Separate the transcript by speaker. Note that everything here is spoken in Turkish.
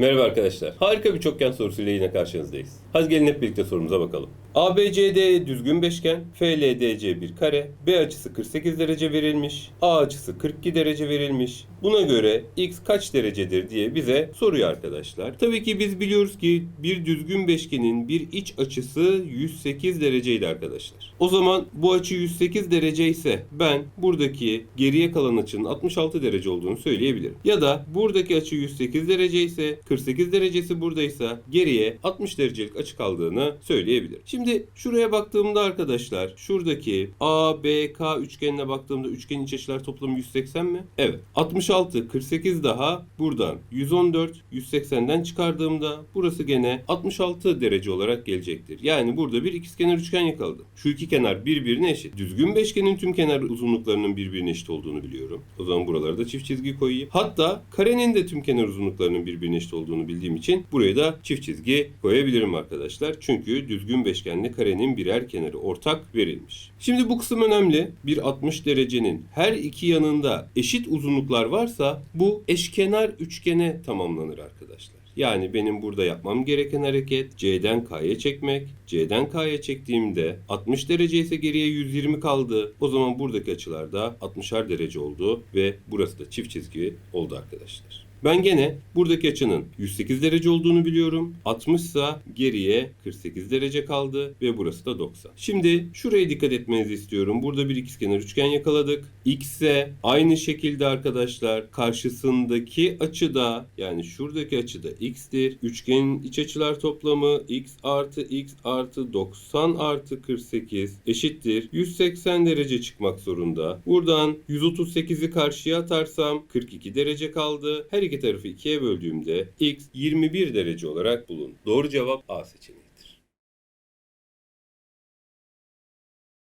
Speaker 1: Merhaba arkadaşlar. Harika bir çokgen sorusuyla yine karşınızdayız. Hadi gelin hep birlikte sorumuza bakalım. ABCD düzgün beşgen, FLDC bir kare, B açısı 48 derece verilmiş, A açısı 42 derece verilmiş. Buna göre x kaç derecedir diye bize soruyor arkadaşlar. Tabii ki biz biliyoruz ki bir düzgün beşgenin bir iç açısı 108 dereceydi arkadaşlar. O zaman bu açı 108 derece ise ben buradaki geriye kalan açının 66 derece olduğunu söyleyebilirim. Ya da buradaki açı 108 derece ise 48 derecesi buradaysa geriye 60 derecelik açı kaldığını söyleyebilirim. Şimdi şuraya baktığımda arkadaşlar şuradaki ABK üçgenine baktığımda üçgenin iç açılar toplamı 180 mi? Evet. 66, 48 daha buradan 114, 180'den çıkardığımda burası gene 66 derece olarak gelecektir. Yani burada bir ikizkenar üçgen yakaladım. Şu iki kenar birbirine eşit. Düzgün beşgenin tüm kenar uzunluklarının birbirine eşit olduğunu biliyorum. O zaman buralara da çift çizgi koyayım. Hatta karenin de tüm kenar uzunluklarının birbirine eşit olduğunu bildiğim için buraya da çift çizgi koyabilirim arkadaşlar. Çünkü düzgün beşgenle karenin birer kenarı ortak verilmiş. Şimdi bu kısım önemli. Bir 60 derecenin her iki yanında eşit uzunluklar varsa bu eşkenar üçgene tamamlanır arkadaşlar. Yani benim burada yapmam gereken hareket C'den K'ya çekmek. C'den K'ya çektiğimde 60 derece ise geriye 120 kaldı. O zaman buradaki açılar da 60'ar derece oldu ve burası da çift çizgi oldu arkadaşlar. Ben gene buradaki açının 108 derece olduğunu biliyorum. 60 ise geriye 48 derece kaldı ve burası da 90. Şimdi şuraya dikkat etmenizi istiyorum. Burada bir ikizkenar üçgen yakaladık. X'e aynı şekilde arkadaşlar karşısındaki açı da yani şuradaki açı da x'tir. Üçgenin iç açılar toplamı x artı x artı 90 artı 48 eşittir. 180 derece çıkmak zorunda. Buradan 138'i karşıya atarsam 42 derece kaldı. Her iki tarafı ikiye böldüğümde x 21 derece olarak bulun. Doğru cevap A seçeneği.